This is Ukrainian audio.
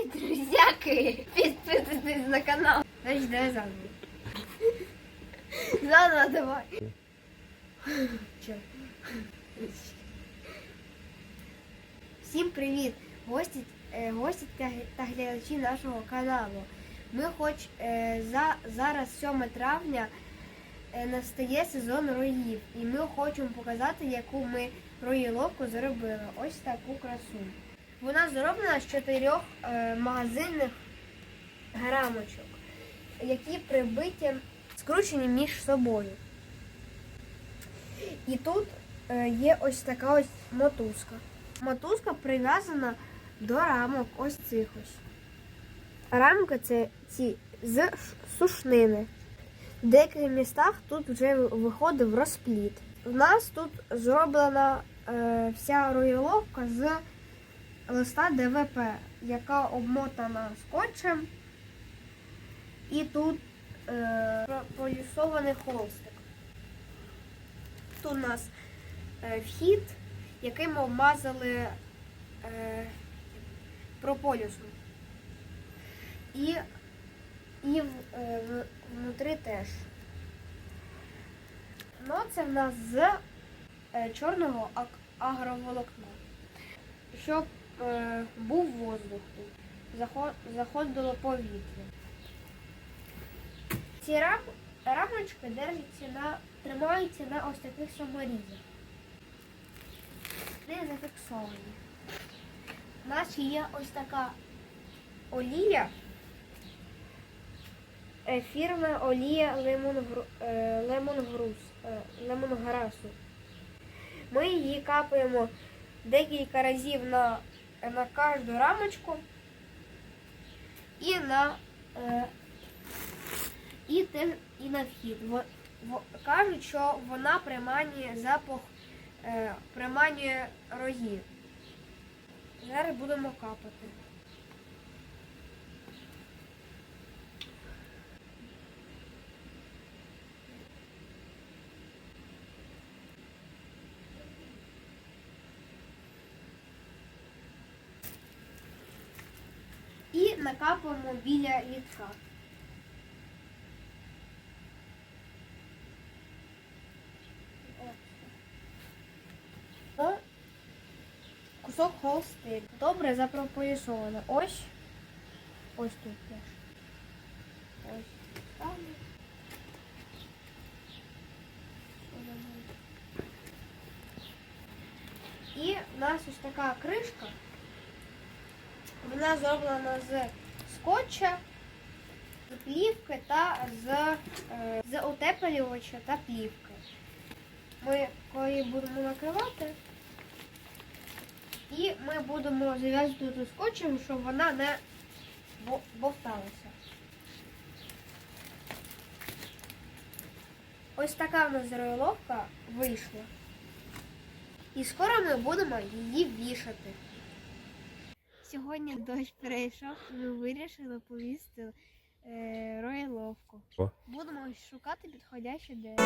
Привіт, друзяки! Підписуйтесь на канал. Значить, давай заново. Заново давай. Чо? Всім привіт! Гості, е, гості та, глядачі нашого каналу. Ми хоч е, за, зараз 7 травня е, настає сезон роїв, і ми хочемо показати, яку ми роїловку зробили. Ось таку красу. Вона зроблена з чотирьох е, магазинних грамочок, які прибиті, скручені між собою. І тут е, є ось така ось мотузка. Мотузка прив'язана до рамок ось цих ось. Рамки це ці з сушнини. В деяких містах тут вже виходив розпліт. У нас тут зроблена е, вся роїловка з листа ДВП, яка обмотана скотчем. І тут е, про- холстик. Тут у нас е, вхід, який ми обмазали е, прополісом. І, і е, внутрі теж. Ну, це в нас з е, чорного агроволокна. Щоб був воздух тут, заход, заходило повітря. Ці рам, рамочки держаться на, тримаються на ось таких саморізах. Вони зафіксовані. У нас є ось така олія. Е, Фірма олія е, лемонгрус, е, лемонграсу. Ми її капаємо декілька разів на, на кожну рамочку і на, е, і, на вхід. Во- во- кажуть, що вона приманює запах, е, приманює рої. Зараз будемо капати. Накапуємо біля літка. Кусок холсти. Добре запропоясовано. Ось. Ось тут теж. Ось. Ставлю. І в нас ось така кришка. Вона зроблена з скотча, з плівки та з, е, з утеплювача та плівки. Ми коли будемо накривати, і ми будемо зав'язувати скотчем, щоб вона не бовталася. Ось така в нас роїловка вийшла. І скоро ми будемо її вішати. Сьогодні дощ перейшов, і ми вирішили повісти е, роїловку. Будемо шукати підходяще дерево.